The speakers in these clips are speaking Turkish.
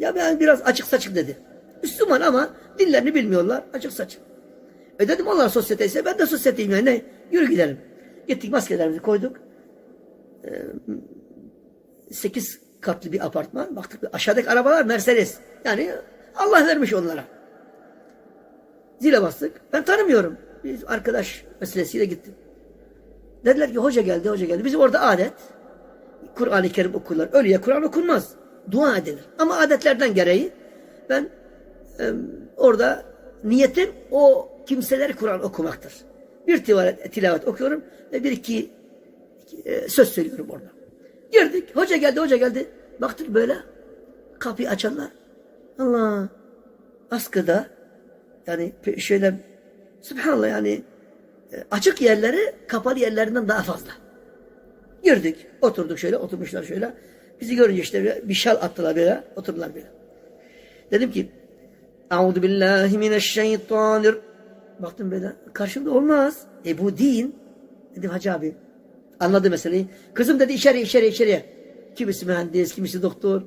Ya ben biraz açık saçık dedi. Müslüman ama dillerini bilmiyorlar. Açık saçık. E dedim onlar sosyeteyse ben de sosyeteyim yani. Ne? Yürü gidelim. Gittik maskelerimizi koyduk. Ee, sekiz katlı bir apartman. Baktık aşağıdaki arabalar Mercedes. Yani Allah vermiş onlara. Zile bastık. Ben tanımıyorum. Biz arkadaş meselesiyle gittim. Dediler ki hoca geldi, hoca geldi. Bizim orada adet. Kur'an-ı Kerim okurlar. Ölüye Kur'an okunmaz. Dua edilir. Ama adetlerden gereği ben e, orada niyetim o kimseleri Kur'an okumaktır. Bir tilavet, tilavet okuyorum ve bir iki, iki, e, söz söylüyorum orada. Girdik. Hoca geldi, hoca geldi. Baktık böyle. Kapıyı açanlar. Allah. Askıda yani şöyle Subhanallah yani e, açık yerleri kapalı yerlerinden daha fazla. Girdik, oturduk şöyle, oturmuşlar şöyle. Bizi görünce işte bir- şal attılar böyle, oturdular böyle. Dedim ki, Euzu billahi mineşşeytanir. Baktım böyle, karşımda olmaz. E bu din. Dedim hacı abi, anladı meseleyi. Kızım dedi içeri, içeri, içeriye. Kimisi mühendis, kimisi doktor.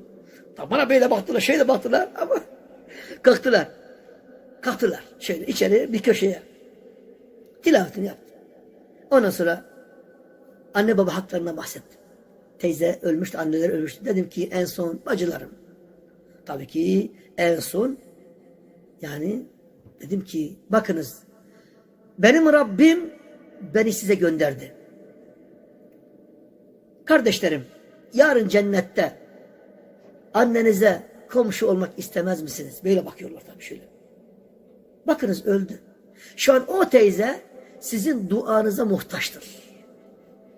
Tam Bana böyle baktılar, şöyle baktılar ama kalktılar. Kalktılar şöyle içeri bir köşeye. Tilavetini yaptı. Ondan sonra anne baba haklarına bahsettim. Teyze ölmüştü, anneler ölmüştü. Dedim ki en son bacılarım. Tabii ki en son yani dedim ki bakınız benim Rabbim beni size gönderdi. Kardeşlerim yarın cennette annenize komşu olmak istemez misiniz? Böyle bakıyorlar tabii şöyle. Bakınız öldü. Şu an o teyze sizin duanıza muhtaçtır.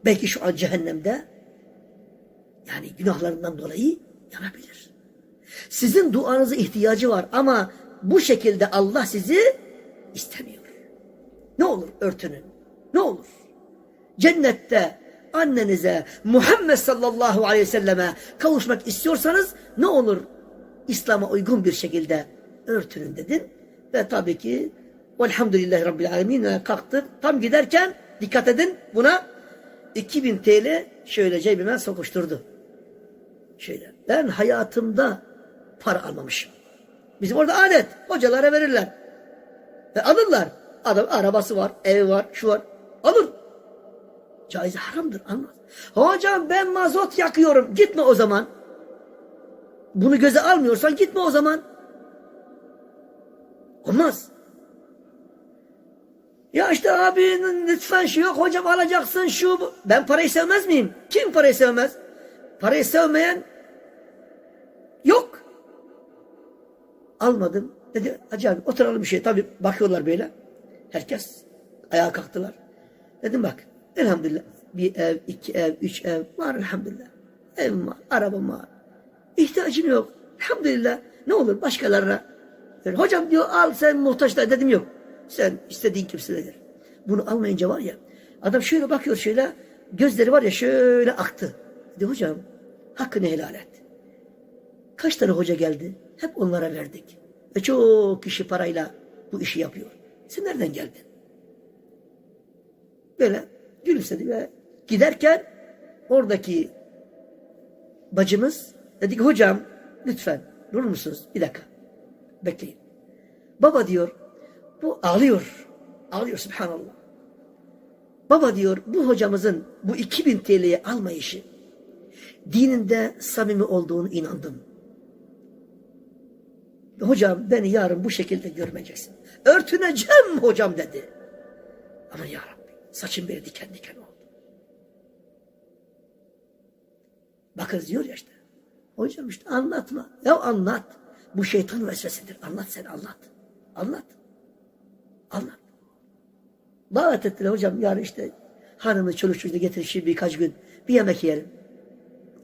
Belki şu an cehennemde yani günahlarından dolayı yanabilir. Sizin duanıza ihtiyacı var ama bu şekilde Allah sizi istemiyor. Ne olur örtünün. Ne olur. Cennette annenize Muhammed sallallahu aleyhi ve selleme kavuşmak istiyorsanız ne olur İslam'a uygun bir şekilde örtünün dedin. Ve tabii ki Velhamdülillahi Rabbil Alemin kalktık. Tam giderken dikkat edin buna 2000 TL şöyle cebime sokuşturdu. Şöyle. Ben hayatımda para almamışım. Bizim orada adet. Hocalara verirler. Ve alırlar. Adam arabası var, evi var, şu var. Alır. Caiz haramdır. Almaz. Hocam ben mazot yakıyorum. Gitme o zaman. Bunu göze almıyorsan gitme o zaman. Olmaz. Ya işte abi lütfen şu yok hocam alacaksın şu. Ben parayı sevmez miyim? Kim parayı sevmez? Parayı sevmeyen yok. Almadım. Dedi abi oturalım bir şey. Tabi bakıyorlar böyle. Herkes ayağa kalktılar. Dedim bak elhamdülillah bir ev, iki ev, üç ev var elhamdülillah. Evim var, arabam var. İhtiyacın yok. Elhamdülillah. Ne olur başkalarına. ver. Hocam diyor al sen muhtaçlar dedim yok. Sen istediğin kimseler. Bunu almayınca var ya adam şöyle bakıyor şöyle gözleri var ya şöyle aktı. Dedi hocam hakkını helal et. Kaç tane hoca geldi? Hep onlara verdik. Ve çok kişi parayla bu işi yapıyor. Sen nereden geldin? Böyle gülümsedi ve giderken oradaki bacımız dedi ki hocam lütfen durur musunuz? Bir dakika. Bekleyin. Baba diyor bu ağlıyor. Ağlıyor subhanallah. Baba diyor bu hocamızın bu 2000 TL'yi almayışı dininde samimi olduğunu inandım. Hocam beni yarın bu şekilde görmeyeceksin. Örtüneceğim hocam dedi. Ama ya Rabbi saçım böyle diken diken oldu. Bakın diyor ya işte. Hocam işte anlatma. Ya anlat. Bu şeytan vesvesidir. Anlat sen anlat. Anlat. Anlat. Davet ettiler hocam yarın işte hanımı çoluk çocuğu getir şimdi birkaç gün bir yemek yiyelim.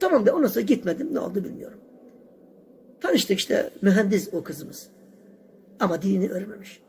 Tamam da ondan sonra gitmedim ne oldu bilmiyorum. Tanıştık işte mühendis o kızımız. Ama dinini öğrenmemiş.